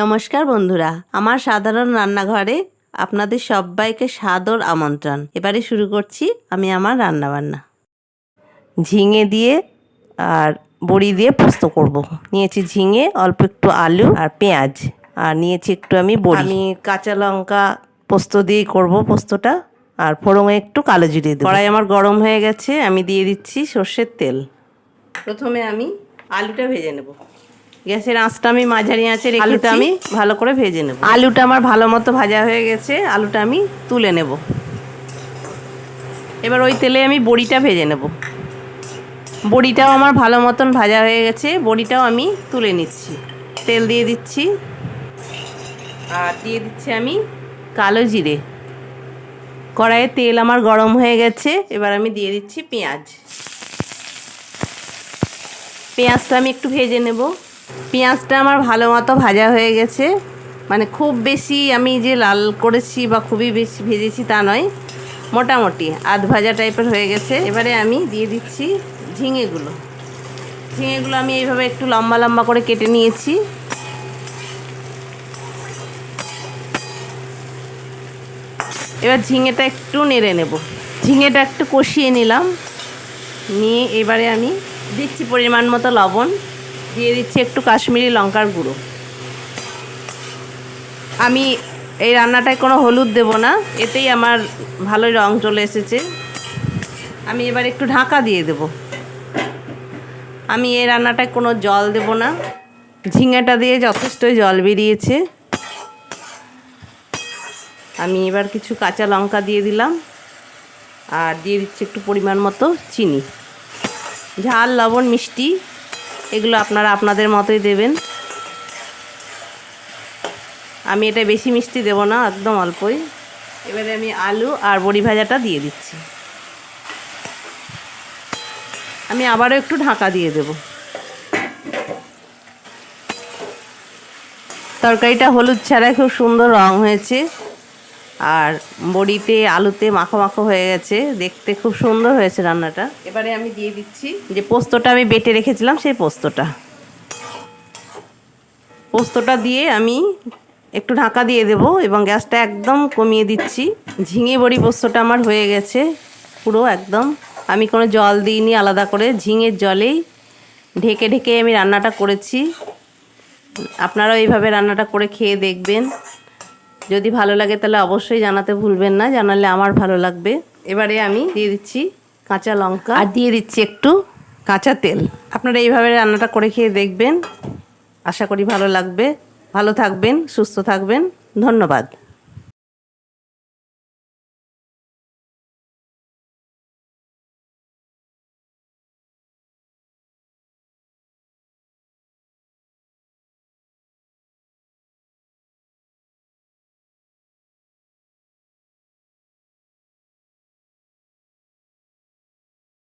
নমস্কার বন্ধুরা আমার সাধারণ রান্নাঘরে আপনাদের সবাইকে সাদর আমন্ত্রণ। এবারে শুরু করছি আমি আমার রান্নাবান্না। ঝিঙে দিয়ে আর বড়ি দিয়ে পোস্ত করব। নিয়েছি ঝিঙে অল্প একটু আলু আর পেঁয়াজ। আর নিয়েছি একটু আমি বড়ি। আমি কাঁচা লঙ্কা পোস্ত দিয়েই করব পোস্তটা। আর ফোড়ঙে একটু কালো জিরে দেবো। কড়াই আমার গরম হয়ে গেছে আমি দিয়ে দিচ্ছি সর্ষের তেল। প্রথমে আমি আলুটা ভেজে নেব। গ্যাসের আঁচটা আমি মাঝারি আঁচে আলুটা আমি ভালো করে ভেজে নেব। আলুটা আমার ভালো মতো ভাজা হয়ে গেছে আলুটা আমি তুলে নেব। এবার ওই তেলে আমি বড়িটা ভেজে নেব। বড়িটাও আমার ভালো মতন ভাজা হয়ে গেছে বড়িটাও আমি তুলে নিচ্ছি। তেল দিয়ে দিচ্ছি। আর দিয়ে দিচ্ছি আমি কালো জিরে। কড়াইয়ে তেল আমার গরম হয়ে গেছে এবার আমি দিয়ে দিচ্ছি পেঁয়াজ। পেঁয়াজটা আমি একটু ভেজে নেব। পেঁয়াজটা আমার ভালো মতো ভাজা হয়ে গেছে। মানে খুব বেশি আমি যে লাল করেছি বা খুবই বেশি ভেজেছি তা নয়, মোটামুটি আধ ভাজা টাইপের হয়ে গেছে। এবারে আমি দিয়ে দিচ্ছি ঝিঙেগুলো। ঝিঙেগুলো আমি এইভাবে একটু লম্বা লম্বা করে কেটে নিয়েছি। এবার ঝিঙেটা একটু নেড়ে নেব। ঝিঙেটা একটু কষিয়ে নিলাম। নিয়ে এবারে আমি দিচ্ছি পরিমাণ মতো লবণ। দিয়ে দিচ্ছি একটু কাশ্মীরি লঙ্কার গুঁড়ো। আমি এই রান্নাটায় কোনো হলুদ দেব না, এতেই আমার ভালোই রং চলে এসেছে। আমি এবার একটু ঢাকা দিয়ে দেব। আমি এই রান্নাটায় কোনো জল দেব না। ঝিঙেটা দিয়ে যথেষ্টই জল বেরিয়েছে। আমি এবার কিছু কাঁচা লঙ্কা দিয়ে দিলাম। আর দিয়ে দিচ্ছি একটু পরিমাণ মতো চিনি। ঝাল, লবণ, মিষ্টি। এগুলো আপনারা আপনাদের মতোই দেবেন। আমি এটা বেশি মিষ্টি দেব না, একদম অল্পই। এবারে আমি আলু আর বড়ি ভাজাটা দিয়ে দিচ্ছি। আমি আবারও একটু ঢাকা দিয়ে দেব। তরকারিটা হলুদ ছাড়াই খুব সুন্দর রং হয়েছে। আর বড়িতে আলুতে মাখো মাখো হয়ে গেছে। দেখতে খুব সুন্দর হয়েছে রান্নাটা। এবারে আমি দিয়ে দিচ্ছি যে পোস্তটা আমি বেটে রেখেছিলাম, সেই পোস্তটা। পোস্তটা দিয়ে আমি একটু ঢাকা দিয়ে দেব এবং গ্যাসটা একদম কমিয়ে দিচ্ছি। ঝিঙে বড়ি পোস্তটা আমার হয়ে গেছে পুরো একদম। আমি কোনো জল দিইনি আলাদা করে, ঝিঙের জলেই ঢেকে ঢেকে আমি রান্নাটা করেছি। আপনারাও এইভাবে রান্নাটা করে খেয়ে দেখবেন। যদি ভালো লাগে তাহলে অবশ্যই জানাতে ভুলবেন না, জানালে আমার ভালো লাগবে। এবারে আমি দিয়ে দিচ্ছি কাঁচা লঙ্কা। আর দিয়ে দিচ্ছি একটু কাঁচা তেল। আপনারা এইভাবে রান্নাটা করে খেয়ে দেখবেন। আশা করি ভালো লাগবে। ভালো থাকবেন, সুস্থ থাকবেন। ধন্যবাদ।